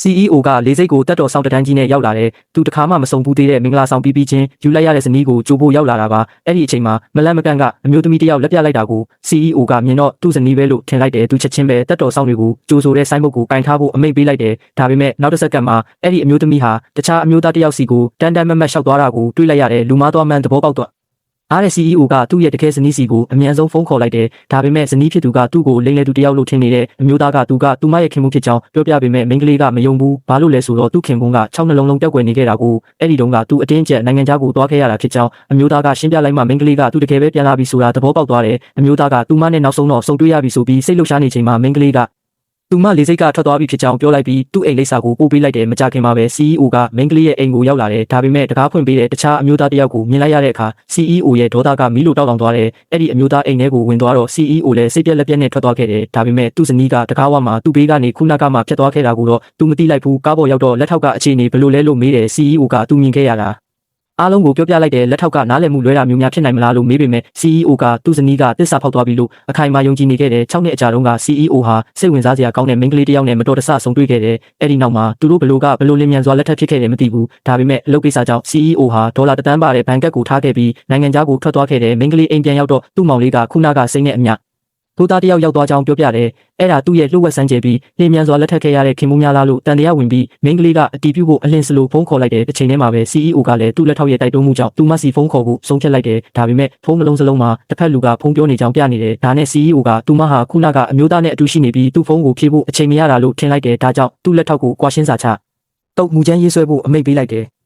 CEO ကလေးစိတ်ကိုတက်တော်ဆောင်တန်းကြီးနဲ့ရောက်လာတယ်။သူတခါမှမဆုံးဘူးသေးတဲ့မင်္ဂလာဆောင်ပြီးပြီးချင်းယူလိုက်ရတဲ့ဇနီးကိုကြိုးဖို့ရောက်လာတာပါ။အဲ့ဒီအချိန်မှာမလန့်မကန့်ကအမျိုးသမီးတစ်ယောက်လက်ပြလိုက်တာကို CEO ကမြင်တော့သူ့ဇနီးပဲလို့ထင်လိုက်တယ်။သူချက်ချင်းပဲတက်တော်ဆောင်တွေကိုကြိုးဆိုတဲ့ဆိုင်းဘုတ်ကိုကင်ထားဖို့အမိန့်ပေးလိုက်တယ်။ဒါပေမဲ့နောက်တစ်စက္ကန့်မှာအဲ့ဒီအမျိုးသမီးဟာတခြားအမျိုးသားတစ်ယောက်စီကိုတန်တန်မတ်မတ်လျှောက်သွားတာကိုတွေ့လိုက်ရတယ်။လူမားသွားမှန်းသဘောပေါက်တော့ အားတဲ့ CEO ကသူ့ရဲ့တကယ်ဇနီးစီကိုအမြန်ဆုံးဖုန်းခေါ်လိုက်တယ်။ဒါပေမဲ့ဇနီးဖြစ်သူကသူ့ကိုလိမ့်လေသူတယောက်လို့ထင်နေတဲ့အမျိုးသားကသူကသူမရဲ့ခင်မှုဖြစ်ကြောင်းပြောပြပေမဲ့မိန်းကလေးကမယုံဘူး။ဘာလို့လဲဆိုတော့သူ့ခင်ပွန်းက6နှလုံးလုံးတက်ွယ်နေခဲ့တာကိုအဲ့ဒီတုန်းကသူအတင်းကျပ်နိုင်ငံခြားကိုသွားခဲ့ရတာဖြစ်ကြောင်းအမျိုးသားကရှင်းပြလိုက်မှမိန်းကလေးကသူတကယ်ပဲပြန်လာပြီဆိုတာသဘောပေါက်သွားတယ်။အမျိုးသားကသူမနဲ့နောက်ဆုံးတော့ဆုံတွေ့ရပြီဆိုပြီးစိတ်လှုပ်ရှားနေချိန်မှာမိန်းကလေးက သူမလေးစိတ်ကထွက်သွားပြီဖြစ်ကြောင်းပြောလိုက်ပြီးသူ့အိမ်လိပ်စာကိုပို့ပေးလိုက်တယ်မကြခင်မှာပဲ CEO ကမိန်းကလေးရဲ့အိမ်ကိုရောက်လာတယ်ဒါပေမဲ့တကားဖွင့်ပေးတဲ့တခြားအမျိုးသားတစ်ယောက်ကိုမြင်လိုက်ရတဲ့အခါ CEO ရဲ့ဒေါသကမီးလိုတောက်တောင်သွားတယ်အဲ့ဒီအမျိုးသားအိမ်ထဲကိုဝင်သွားတော့ CEO လည်းစိတ်ပြက်လက်ပြက်နဲ့ထွက်သွားခဲ့တယ်ဒါပေမဲ့သူ့ဇနီးကတကားဝမှာသူ့ဘေးကနေခုနကမှဖြတ်သွားခဲ့တာကိုတော့သူမသိလိုက်ဘူးကားပေါ်ရောက်တော့လက်ထောက်ကအခြေအနေဘယ်လိုလဲလို့မေးတယ် CEO ကသူမြင်ခဲ့ရတာ အားလုံးကိုပြောပြလိုက်တဲ့လက်ထောက်ကနားလည်မှုလွဲတာမျိုးများဖြစ်နိုင်မလားလို့မေးပေမဲ့ CEO ကသူ့ဇနီးကတစ္ဆာဖောက်သွားပြီလို့အခိုင်အမာယုံကြည်နေခဲ့တဲ့6နှစ်အကြာတုန်းက CEO ဟာစိတ်ဝင်စားစရာကောင်းတဲ့မိန်းကလေးတစ်ယောက်နဲ့မတော်တဆဆုံတွေ့ခဲ့တယ်။အဲ့ဒီနောက်မှာသူတို့ဘလို့ကဘလို့လင်းမြန်စွာလက်ထပ်ဖြစ်ခဲ့တယ်မသိဘူး။ဒါပေမဲ့အလုပ်ကိစ္စကြောင့် CEO ဟာဒေါ်လာတသန်းပါတဲ့ဘဏ်ကတ်ကိုထားခဲ့ပြီးနိုင်ငံခြားကိုထွက်သွားခဲ့တဲ့မိန်းကလေးအိမ်ပြန်ရောက်တော့သူ့မောင်လေးကခုနကစိတ်နဲ့အမျှ သူသားတယောက်ရောက်သွားကြောင်းပြောပြတယ်။အဲ့ဒါသူ့ရဲ့လှုပ်ဝက်ဆန်းကျဲပြီးလင်းမြန်စွာလက်ထပ်ခဲ့ရတဲ့ခင်မုန်းများလားလို့တန်တရားဝင်ပြီးမိန်းကလေးကအတီးပြုတ်ဖို့အလင်းစလိုဖုန်းခေါ်လိုက်တဲ့တစ်ချိန်တည်းမှာပဲ CEO ကလည်းသူ့လက်ထောက်ရဲ့တိုက်တွန်းမှုကြောင့်သူမစီဖုန်းခေါ်ဖို့ဆုံးဖြတ်လိုက်တယ်။ဒါပေမဲ့ဖုန်းနှလုံးစလုံးမှာတစ်ဖက်လူကဖုန်းပြောနေကြောင်းပြနေတယ်။ဒါနဲ့ CEO ကသူမဟာခုနကအမျိုးသားနဲ့အတူရှိနေပြီးသူ့ဖုန်းကိုဖြေဖို့အချိန်မရတာလို့ထင်လိုက်တယ်။ဒါကြောင့်သူ့လက်ထောက်ကိုကွာရှင်းစာချတုတ်မူချမ်းရေးဆွဲဖို့အမိန့်ပေးလိုက်တယ်။